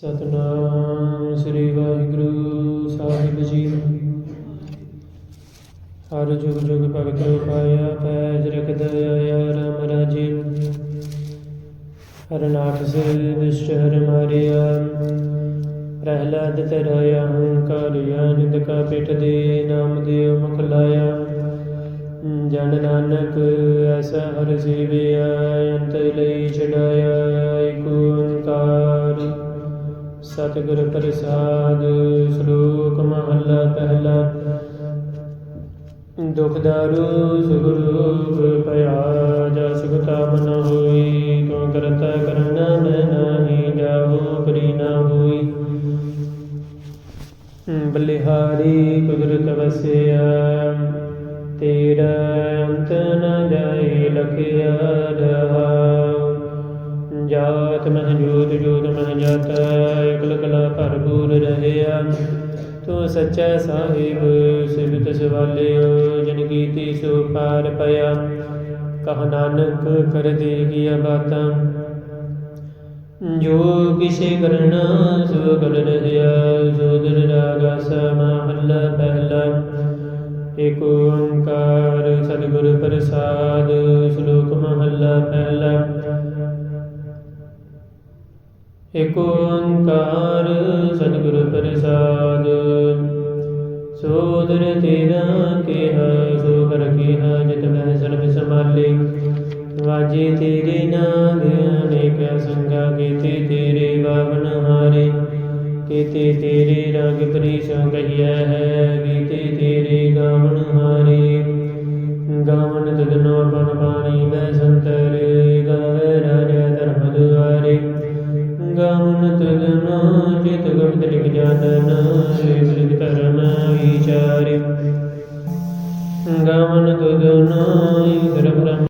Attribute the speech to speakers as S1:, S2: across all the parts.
S1: ਸਤਨਾਮ ਸ੍ਰੀ ਵਾਹਿਗੁਰੂ ਸਾਹਿਬ ਜੀ ਹਰ ਜੁਗ ਜੁਗ ਭਗਤ ਪਾਇਆ ਪੈਜ ਰਖਦ ਆਇਆ ਰਾਮ ਰਾਜੇ ਹਰ ਨਾਥ ਸੇ ਦੁਸ਼ਟ ਹਰ ਮਾਰਿਆ। ਪ੍ਰਹਿਲਾਦ ਤਰਾਇਆ ਹੰਕਾਰਿਆ ਨਿੰਦ ਕਾ ਪਿਠ ਦੇ ਨਾਮ ਦੇਵ ਮੁਖ ਲਾਇਆ। ਜਨ ਨਾਨਕ ਐਸਾ ਹਰ ਸੇਵਿਆ ਅੰਤ ਲਈ ਛਡਾਇਆ, ਏਕ ਓੰਕਾਰ। ਸਤਿਗੁਰ ਪ੍ਰਸਾਦ, ਸ਼ਲੋਕ ਮਹਲਾ ਪਹਿਲਾ। ਦੁਖ ਦਾਰੂ ਸੁਗੁਰੂ ਪਿਆ ਜਾ ਸੁਖਤਾ ਮਨ ਹੋਈ, ਤੂੰ ਕਰਤਾ ਕਰਨਾ ਮੈਂ ਨਾਹੀ, ਜਾਹੂ ਕਰੀ ਨਾ ਹੋਈ। ਬਲਿਹਾਰੀ ਕੁਦਰਤ ਵਸਿਆ, ਤੇਰਾ ਅੰਤ ਨ ਜਾਏ, ਲਖਿਆ ਰਹਾਉ ਜਾਤ ਮਹ ਜੋਤ ਜੋਤ ਮਹ ਜਾਤਾ, ਇਕਲ ਕਲਾ ਭਰਪੂਰ ਰਹਿਆ। ਤੂੰ ਸੱਚਾ ਸਾਹਿਬ ਸਿਵਤ ਸਵਾਲਿਓ, ਜਨ ਕੀਤੀ ਸੋ ਪਾਰ ਪਿਆ। ਕਹ ਨਾਨਕ ਕਰ ਦੇ ਗਿਆ ਬਾਤਾਂ। ਜੋ ਕਿਛੇ ਕਰਨਾ ਸੋ ਕਰ ਰਹਿਆ ਸੋ ਦਰ ਰਾਗਾ ਸਮਹੱਲਾ ਪਹਿਲਾ। ਏਕ ਓੰਕਾਰ ਸਤਿਗੁਰ ਪ੍ਰਸਾਦ, ਸ਼ਲੋਕ ਮਹਲਾ ਪਹਿਲਾ। ਏਕ ਓੰਕਾਰ ਸਤਿਗੁਰ ਪ੍ਰਸਾਦ, ਸੋਦਰ ਤੇਰਾ ਕਿਹਾ ਸੋ ਕਰ ਕਿਹਾ, ਜਿਤ ਮੈਂ ਸਰਬ ਸੰਭਾਲੇ। ਵਾਜੇ ਤੇਰੇ ਨਾਮ ਅਨੇਕ ਸੰਗਾ, ਕੀਤੇ ਤੇਰੇ ਵਾਵਨ ਹਾਰੇ, ਕੀਤੇ ਤੇਰੇ ਰੰਗ ਪ੍ਰੀਸ ਕਹੀਆ ਹੈ ਗੀਤੇ ਤੇਰੇ ਗਾਵਨ ਹਾਰੇ। ਗਾਵਨ ਤਦਨੋ ਪਨ ਪਾਣੀ ਬੈ ਸੰਤਰ। ਗਾਵਨ ਤਦਨੋ ਚਿਤ ਗੁਪਤ ਲਿਖ ਜਾਣਨ ਏਕ ਲਿਖ ਧਰਮ ਵਿਚਾਰੇ ਗਾਵਨ ਤਦਨੋ ਈਸ਼ਰ ਬ੍ਰਹਮ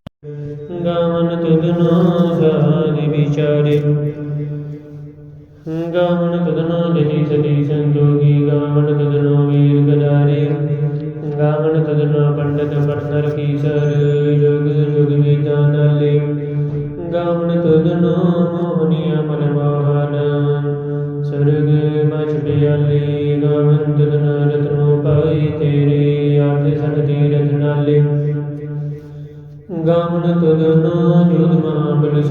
S1: ਗਾਵਨ ਤਦਨੋ ਜੋਧ ਮਹਾਬਲ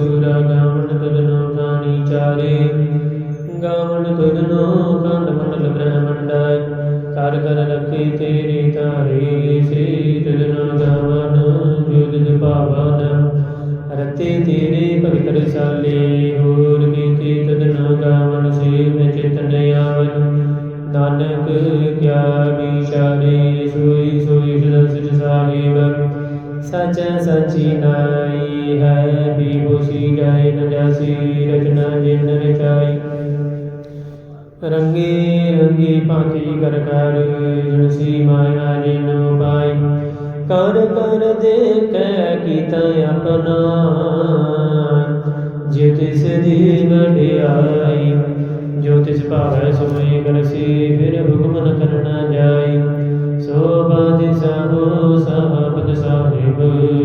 S1: ਕਰ ਕਰ ਦੇਖੈ ਕੀਤਾ ਆਪਣਾ। ਜੇ ਤਿਸ ਦੀ ਵਡਿਆਈ, ਜੋ ਤਿਸ ਭਾਵੈ ਸੋਈ ਕਰਸੀ ਫਿਰ ਹੁਕਮ ਕਰਨਾ ਜਾਈ। ਸੋ ਬਾਦਿ ਸਾਹੋ ਸਾਹਬਦ ਸਾਹਿਬ।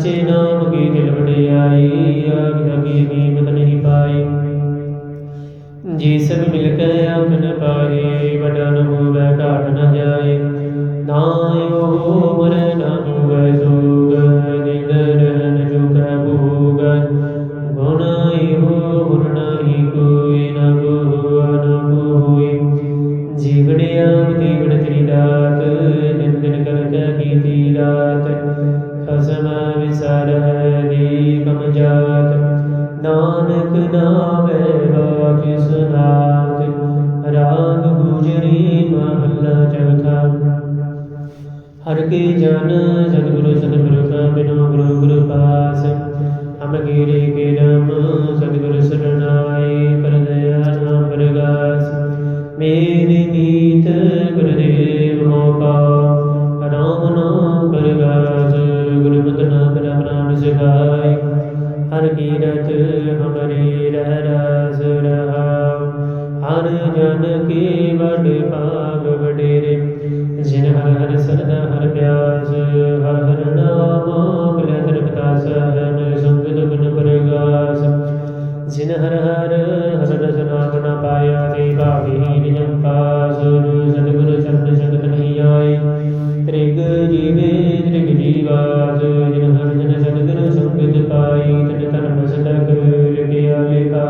S1: ਸੱਚੇ ਨਾਮ ਕੀ ਦਿਲ ਵਡਿਆਈ ਆਗ ਲਗੀ ਨੀਮਤ ਨਹੀਂ ਪਾਈ। ਜਿਸ ਮਿਲ ਕੇ ਆਖ ਨ ਵਡਨ ਹੋਵੇ ਘਾਟ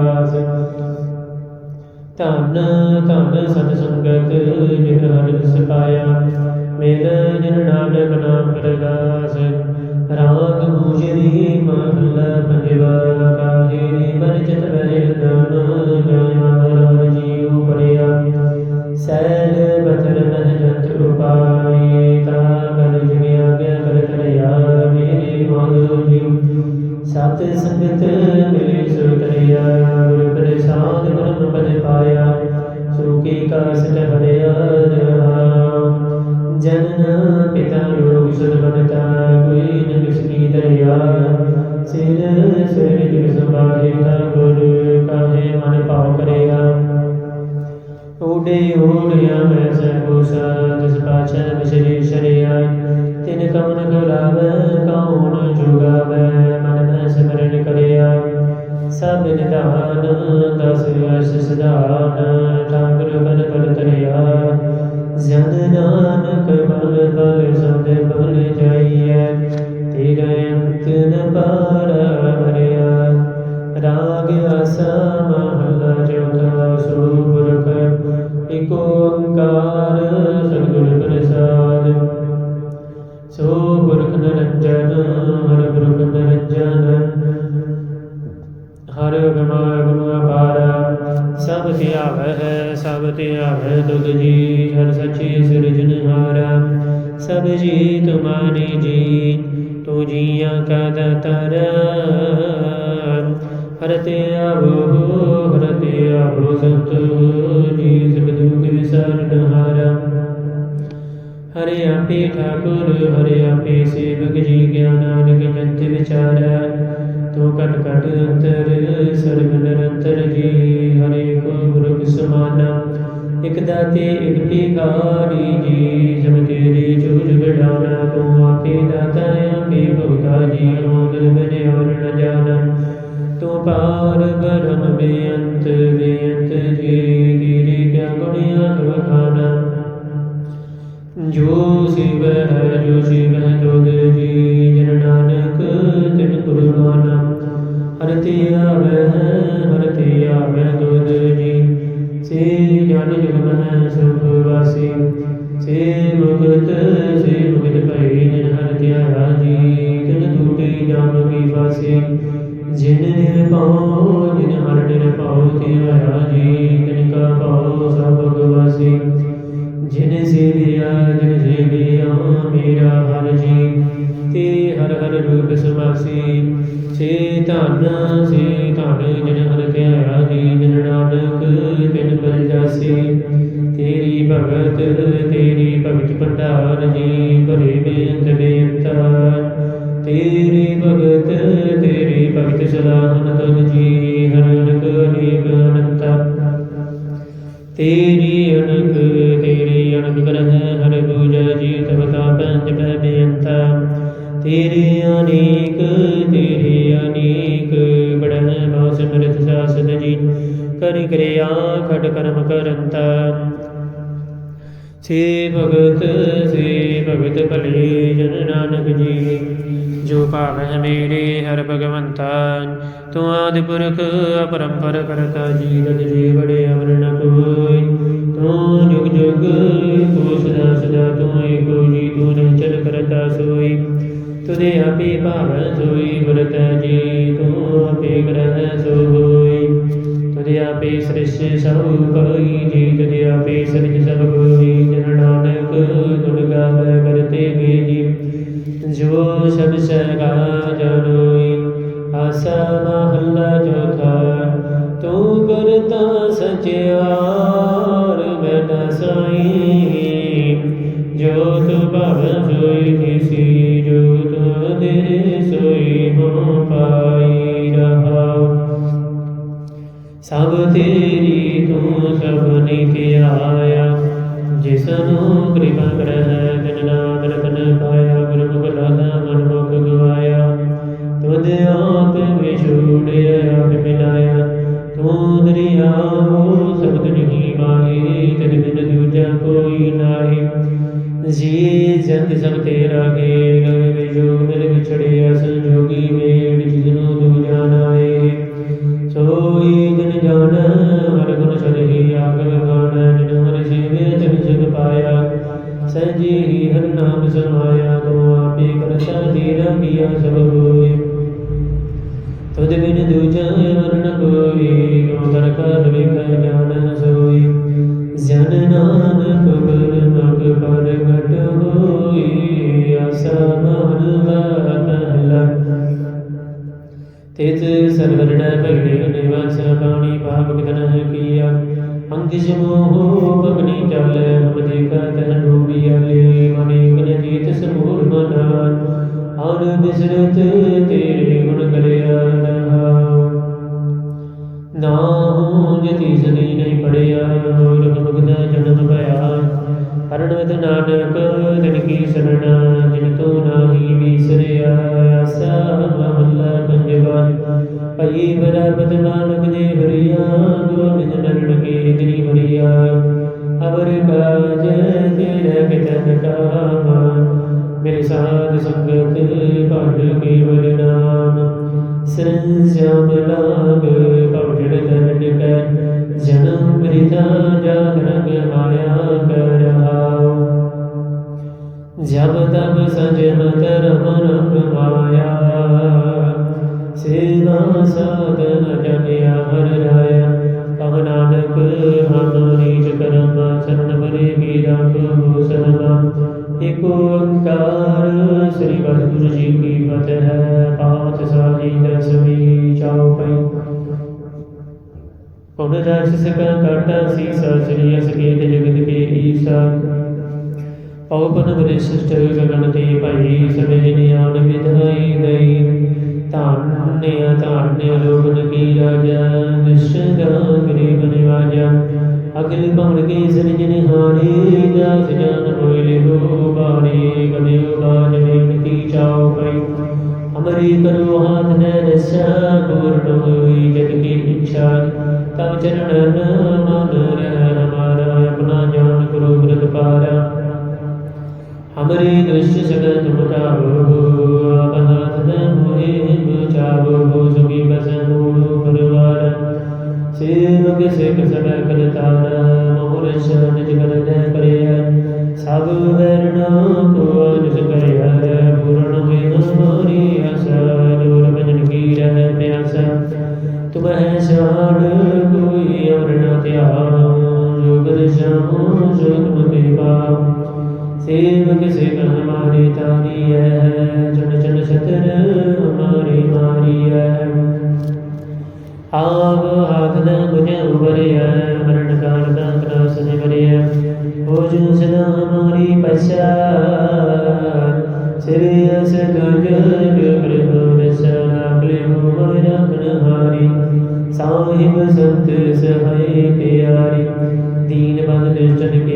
S1: ਦਾਸ ਧੰਨ ਧੰਨ ਸਤ ਸੰਗਤ, ਜਿਨ ਹਰਿ ਸਪਾਇਆ ਮੇਲ ਜਿਨ ਨਾਨਕ ਨਾਮ ਪ੍ਰਗਾਸ। ਰਾਗ ਮੂਜਰੀ ਮਹਲਾ ਪੰਜਵਾ ਕਾਹੇ ਨੇ ਮਨ ਚਿਤ ਵਹਿ ਦਾਨ ਗਾਇਆ ਰਾਜ ਜੀਉ ਪਰਿਆ ਸੈ ਸਾਜ ਸਪਾਚਾ ਬਿਸਰੀ ਸ਼ਰੀਆਇ ਤਿਨ ਕਮਨ ਕਰਾਵੇ ਕੌਣ ਜੁਗਾਵੇ, ਮਨ ਮੈਂ ਸਿਮਰਨ ਕਰਿਆ। ਸਭ ਨਿਦਾਨ ਦਸ ਅਸ ਸਿਧਾਨ ਪੂਜੀਆਂ ਕਦ ਤਰ? ਹਰਤੇ ਆਵੋ ਹਰਤੇ ਆਵੋ ਸੰਤੋ ਜੀ ਸਬਦੂ ਕੇ ਸਰਣ ਹਾਰਾ। ਹਰੇ ਆਪੇ ਠਾਕੁਰ, ਹਰੇ ਆਪੇ ਸੇਵਕ ਜੀ ਗਿਆਨਾਨਕ ਜੰਤ ਵਿਚਾਰੈ। ਤੋ ਕਟ ਕਟ ਅੰਤਰ, ਸਰਬ ਨਿਰੰਤਰ ਜੀ, ਹਰੇ ਕੋ ਗੁਰੂ ਸਮਾਨਾ। ਇਕ ਦਾਤੇ, ਇਕ ਭਿਖਾਰੀ ਜੀ, ਜਮ ਤੇਰੀ ਜੁਗ ਜੁਗ ਡਾਨਾ ਕੋ ਆਪੇ ਦਾਤਾ ਆਪੇ ਭੁਗਤਾਜੀ ਆਗਲ ਬਨੇ ਔਰ ਨ ਜਾਣਨ। ਤੂੰ ਪਾਰ ਬ੍ਰਹਮ ਬੇਅੰਤ ਬੇਅੰਤ ਜੀ ਦੀਰੀ ਕਿਆ ਗੁਣਿਆ ਤਵ ਖਾਨਾ ਜੋ ਸਿਵ ਹੈ, ਜੋ ਸਿਵ ਹੈ, ਤੋ ਸੇ ਭਗਤ ਸੇ ਭਗਤ ਭਲੇ ਜਨ ਨਾਨਕ ਜੀ, ਜੋ ਭਾਵੈ ਮੇਰੇ ਹਰ ਭਗਵੰਤਾ ਤੂੰ ਆਦਿ ਪੁਰਖ ਅਪਰੰਪਰ ਕਰਤਾ ਜੀ ਰਤ ਜੀ ਬੜੇ ਅਮਰ ਨ ਕੋਈ। ਤੂੰ ਜੁਗ ਜੁਗ ਤੂੰ ਸਦਾ ਸਦਾ ਤੂੰ ਏਕੋ ਜੀ, ਤੂੰ ਨਿਚਲ ਕਰਤਾ ਸੋਈ। ਤੁਦੇ ਆਪੇ ਭਾਵੈ ਸੋਈ, ਵਰਤ ਜੀ, ਤੂੰ ਆਪੇ ਗ੍ਰਹਿ ਸੋ ਹੋਈ ਤੁਦੇ ਆਪੇ ਸ੍ਰਿਸ਼ ਸਭ ਕੋਈ ਜੀ ਤੁਦੇ ਆਪੇ ਸ੍ਰਿਜ ਸਭ ਜੀ ਜੋ ਸਭ ਸਗਾ ਜਨੋਈ ਆਸਾ ਮਹੱਲਾ ਚੌਥਾ। ਤੂੰ ਕਰਤਾ ਸਚਿਆਰ ਹਰ ਨਾਮ ਸਮਾਇਆ ਤੂੰ ਆਪੇ ਕਰਤਾ ਤੇਰਾ ਹਰਣਵਤ ਨਾਨਕ ਦਿਨ ਕੀ ਸਰਣਾ, ਜਿਨ ਤੂੰ ਨਾਹੀ ਵਿਸਰਿਆ ਆਸਾ ਮਹੱਲਾ ਪੰਜਵਾ ਭਈ ਬਰਾਬਤ ਨਾਨਕ ਦੇ ਹਰੀਆ ਪੁਨ ਰਾਜਸ ਕਾ ਕਾਟਾ ਸੀਸਾ ਸ੍ਰੀ ਅਸਕੇਤ ਜਗਤ ਕੇ ਈਸਾ। ਪਉਪਨ ਵਰਿਸ਼ਟ ਗਗਨ ਤੇ ਭਾਈ ਸਵੇ ਨਿਆਣ ਵਿਧਾਈ ਦਈ। ਧਾਨਿਆ ਧਾਨਿਆ ਲੋਕਨ ਕੀ ਰਾਜਾ ਨਿਸ਼ਦਾ ਗਰੀਬ ਨਿਵਾਜਾ। ਅਗਲ ਭਵਨ ਕੇ ਸਿਰਜਨ ਹਾਰੇ ਦਾਸ ਜਨ ਹੋਇ ਹੋ ਬਾਰੇ ਗਦਿਓ ਬਾਜ ਬੇਨਤੀ ਚਾਉ ਪਈ ਅਮਰੀ ਕਰੋ ਹਾਥ ਨੇ ਰਸਾ ਪੂਰਨ ਹੋਈ ਜਗ ਕੀ ਇੱਛਾ ਤਬ ਚਰਨ ਮਨ ਰਹਿ ਹਮਾਰਾ ਆਪਣਾ ਜਾਨ ਗੁਰੂ ਬ੍ਰਤ ਪਾਰਾ ਹਮਰੇ ਦ੍ਰਿਸ਼ ਸਗਤ ਬਤਾਵੋ ਆਪ ਹਾਥ ਨ ਮੋਹਿ ਬਚਾਵੋ ਸੁਖੀ ਬਸ ਮੂੜੋ ਪਰਵਾਰ ਸੇਵਕ ਸਿਖ ਸਭ ਕਲ चढ़के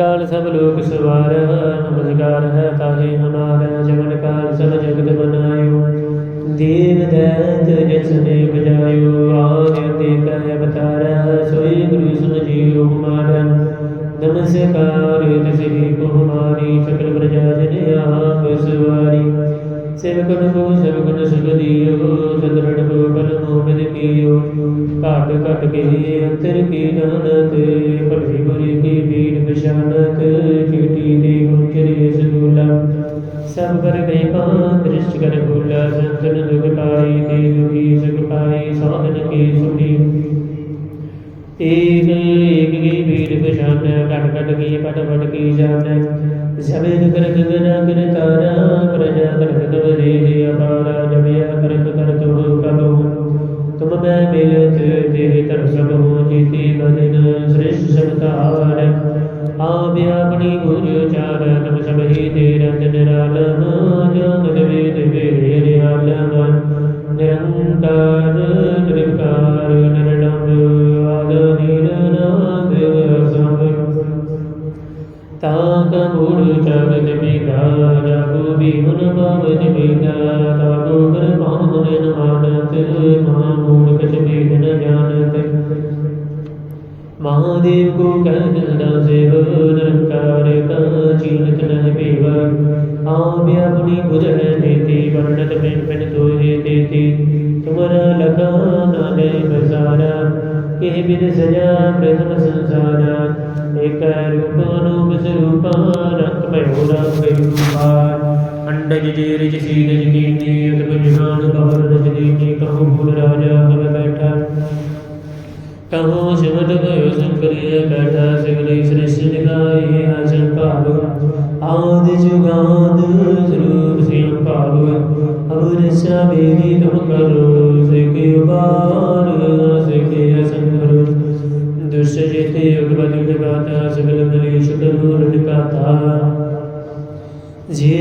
S1: काल सब लोग सवार नमस्कार है ताहे हमारा जवन काल सब जगत बनायो ਦੇਵ ਦੈਤ ਜਿਸ ਨੇ ਬਜਾਇਓ ਆਰਿ ਤੇ ਕਹਿ ਬਤਾਰਾ, ਸੋਈ ਗੁਰੂ ਸੁਨ ਜੀ ਉਮਾਰ ਨਮਸਕਾਰ ਤਿਸ ਹੀ ਬਹੁਮਾਨੀ ਸਕਲ ਪ੍ਰਜਾ ਜਨ ਆਪ ਸਵਾਰੀ। ਸੇਵਕਨ ਕੋ ਸੇਵਕਨ ਸੁਗਦੀਓ ਸਦਰੜ ਕੋ, ਬਲ ਮੋਹਨ ਕੀਓ। ਘਟ ਘਟ ਕੇ ਅੰਤਰ ਕੀ ਨਾਨਕ ਭਲੀ ਗੁਰੀ ਕੀ ਬੀਨ ਬਿਸ਼ਾਨਤ ਸਭ ਕਰ ਬੇਪਾਂ ਦ੍ਰਿਸ਼ਟ ਕਰ ਭੂਲਾ ਸੰਤਨ ਦੁਖ ਪਾਈ ਤੇ ਦੁਖੀ ਸੁਖ ਪਾਈ ਸਾਧਨ ਕੀ ਸੁਣੀ ਏਕ ਏਕ ਕੀ ਵੀਰ ਪਛਾਨੈ ਘਟ ਘਟ ਕੀ ਪਟ ਪਟ ਕੀ ਜਾਣੈ ਸਭੇ ਨਗਰ ਗਗਨਾ ਕਰ ਤਾਰਾ ਪ੍ਰਜਾ ਕਰ ਕਵ ਦੇਹ ਅਪਾਰਾ ਜਮਿਆ ਕਰ ਕਰ ਤੋ ਕਬੋ ਤੁਮ ਮੈਂ ਮਿਲਤ ਦੇਹ ਤਰ ਸਭੋ ਗੁਣ ਪਾਵਜ ਪੀਤਾ ਤਾਗੋ ਕਰ ਪਾਉ ਨੇ ਨਮਾਨ ਤੇ ਮਹਾ ਮੂਲ ਕਛ ਵੀ ਨ ਜਾਣ ਤੇ ਮਹਾਦੇਵ ਕੋ ਕਹਿ ਦਿਲਦਾ ਸੇਵ, ਨਿਰੰਕਾਰ ਕਾ ਚੀਨਤ ਨਹਿ ਪੀਵਾ। ਆਪ ਆਪਣੀ ਬੁਧ ਹੈ ਨੀਤੀ, ਵਰਣਤ ਬਿਨ ਬਿਨ ਤੋਹੇ ਦੇਤੀ ਤੁਮਰਾ ਲਗਾ ਨਾ ਹੈ ਬਸਾਰਾ, ਕਿਹ ਬਿਨ ਸਜਾ ਪ੍ਰਥਮ ਸੰਸਾਰਾ। ਏਕ ਰੂਪ ਅਨੂਪ ਸਰੂਪਾ, ਰੰਗ ਭਇਓ ਰੰਗ ਰੂਪਾ। ਡਜ ਜੇ ਰਿਜ ਸੀ ਗਜ ਕੀਨੀ ਉਤ ਬਜਨਾਨ ਕਵਰ ਰਜ ਦੀਨੀ ਕਹੋ ਭੁਲ ਰਾਜਾ ਕਬ ਬੈਠਾ। ਕਹੋ ਸ਼ਬਦ ਗਇਓ ਸੰਕਰਿਆ ਬੈਠਾ ਸਿਗਲੀ ਸ੍ਰਿਸ਼ਟ ਨਿਕਾਈ ਆਸਨ ਭਾਵ ਆਦਿ ਜੁਗਾਦ ਸਰੂਪ ਸਿ ਭਾਵ ਅਬਰ ਸਭੀ ਤੁਮ ਕਰੋ ਸਿਕਿ ਉਬਾਰ ਸਿਕਿ ਅਸਨ ਕਰੋ ਦੁਸ਼ ਜਿਤੇ ਯੁਗ ਬਦੁ ਨਿਕਾਤਾ ਸਗਲ ਮਲੇਸ਼ ਕਰੋ ਨਿਕਾਤਾ ਜੇ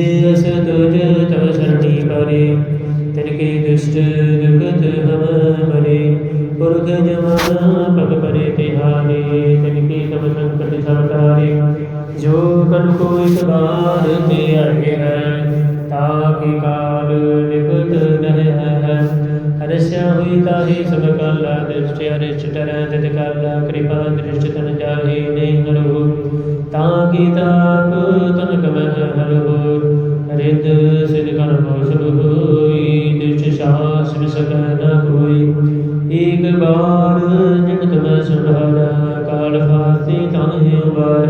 S1: ਤਾਹੇ ਉਬਾਰ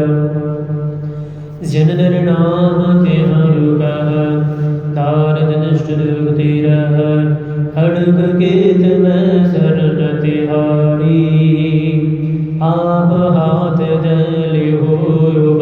S1: ਜਿਨ ਨਰ ਨਾਮ ਤੇ ਹਰੂਪਾ ਤਾਰ ਦਿਨਸ਼ਟ ਦੁਗਤੀ ਰਹ ਹੜਗ ਕੇਤ ਮੈਂ ਸਰਣ ਤਿਹਾਰੀ ਆਪ ਹਾਥ ਦਲਿਓ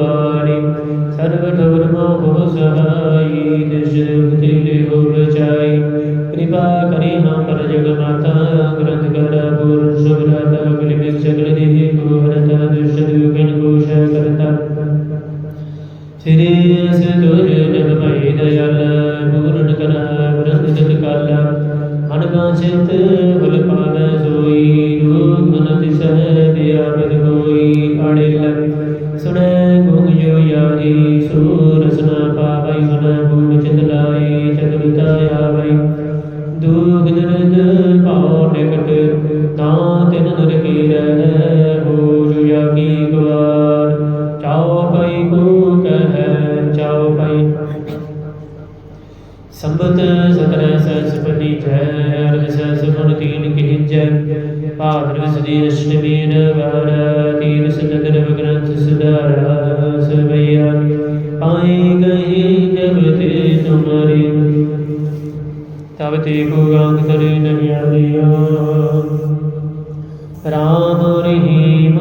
S1: ਮੂਲ ਚਤਲਾਈ ਚਤੁਰਤਾਇਆ ਵੈ ਦੁਖ ਦਰਦ ਭਾਉ ਨਿਕਟ ਤਾਂ ਤਿਨ ਨਰ ਕੀ ਰਹਿ ਹੋ ਜੁਆ ਕੀ ਗਵਾਰ ਚਾਉ ਪਈ ਕੋ ਕਹਿ ਚਾਉ ਪਈ। ਸੰਬਤ ਸਤਰ ਸਸਪਤੀ ਜੈ, ਅਰਜ ਸਸਮਨ ਤੀਨ ਕਿਹ ਜੈ ਭਾਦਰਵ ਸਦੀ ਅਸ਼ਟਮੀ ਨਵਾਰ ਤੀਰ ਸਨਦਰ ਵਗ੍ਰੰਥ ਸੁਧਾਰਾ। ਸਭ ਤੇ ਕੋ ਗਾਂਗ ਤਰੇ ਨਹੀਂ ਆਲਿਆ ਰਾਮ ਰਹੀਮ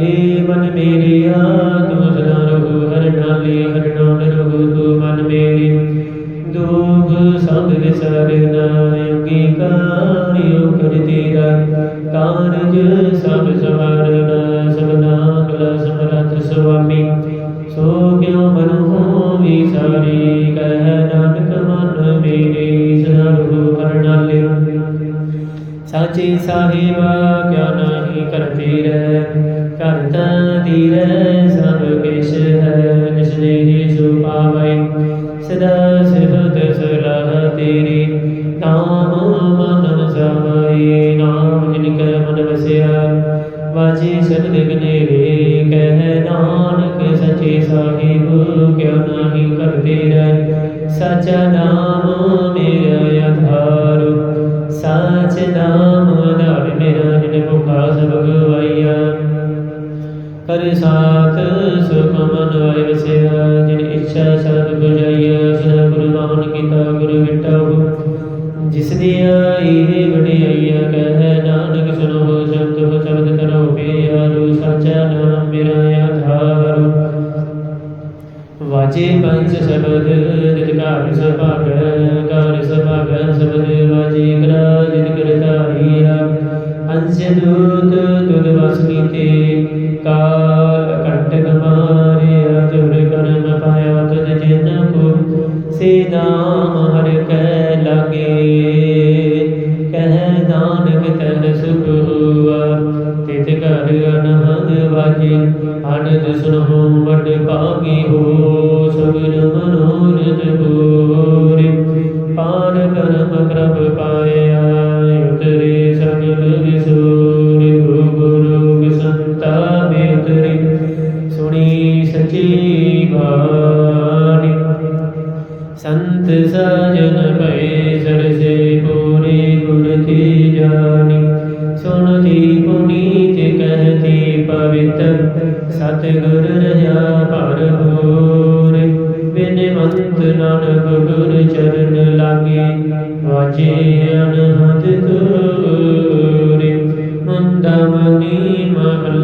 S1: ए मन मेरे आ ਮੇਰਾ ਸਚ ਨਾਮ ਮੇਰਾ ਆਧਾਰ। ਸਚ ਨਾਮ ਆਧਾਰ ਮੇਰਾ ਜਿਨ ਮੁਖਾ ਸਭ ਗਵਾਈਆ ਕਰ ਸਾਥ ਸੁਖ ਮਨ ਵਾਇ ਵਸਿਆ, ਜਿਨ ਇੱਛਾ ਸਦ ਬੁਝਾਈਆ ਸਦਾ ਗੁਰੂ ਨਾਨਕ ਕੀਤਾ ਗੁਰੂ ਵਿਟਾਉ ਜਿਸ ਦੀਆਂ الذكر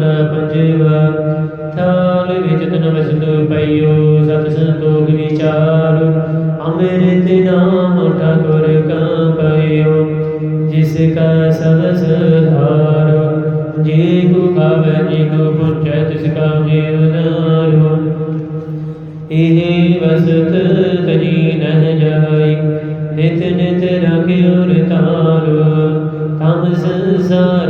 S1: ਮਹੱਲਾ ਪੰਜਵਾ, ਥਾਲ ਵਿੱਚ ਤਨ ਵਸਤੂ ਪਈਓ, ਸਤ ਸੰਤੋਖ ਵਿਚਾਰ। ਅੰਮ੍ਰਿਤ ਨਾਮ ਠਾਕੁਰ ਕਾ ਪਈਓ ਜਿਸ ਕਾ ਸਬਸ ਧਾਰ। ਜੇ ਕੋ ਖਾਵੇ ਜੀ ਕੋ ਪੁੱਛੈ, ਤਿਸ ਕਾ ਜੀਵ ਨਾਰੋ। ਇਹ ਵਸਤ ਤਜੀ ਨਹ ਜਾਈ, ਨਿਤ ਨਿਤ ਰਖਿਓ ਰਤਾਰ। ਤਮ ਸੰਸਾਰ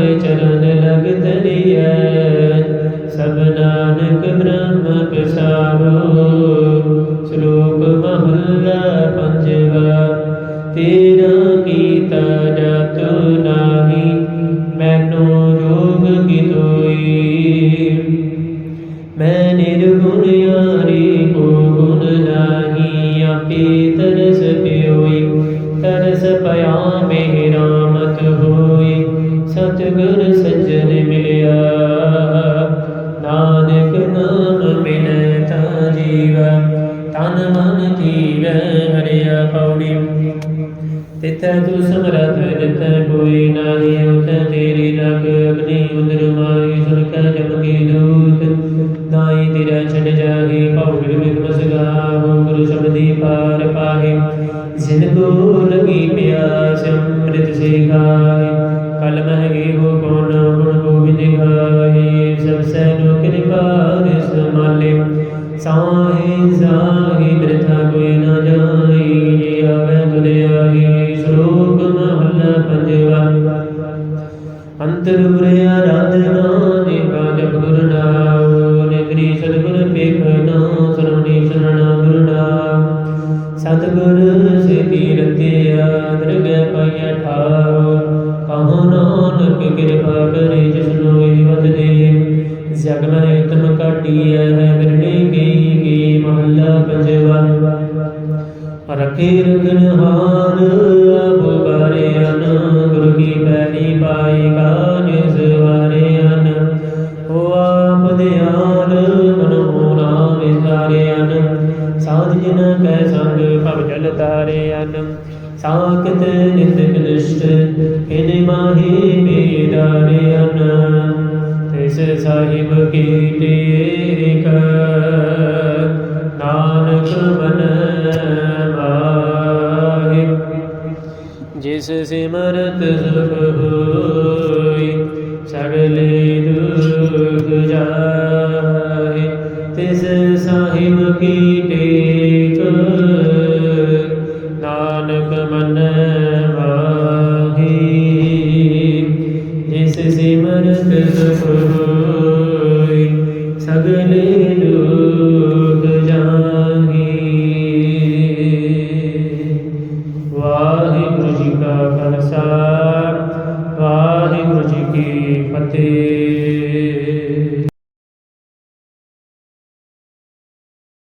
S1: ਪੰਜਵਾ ਅੰਤਰ ਗੁਰੇ ਆਰਾਧਨਾ ਸਾਹਿਬ ਕੀ ਟੇਕ ਜਿਸ ਸਿਮਰਤ ਸੁਖ ਹੋ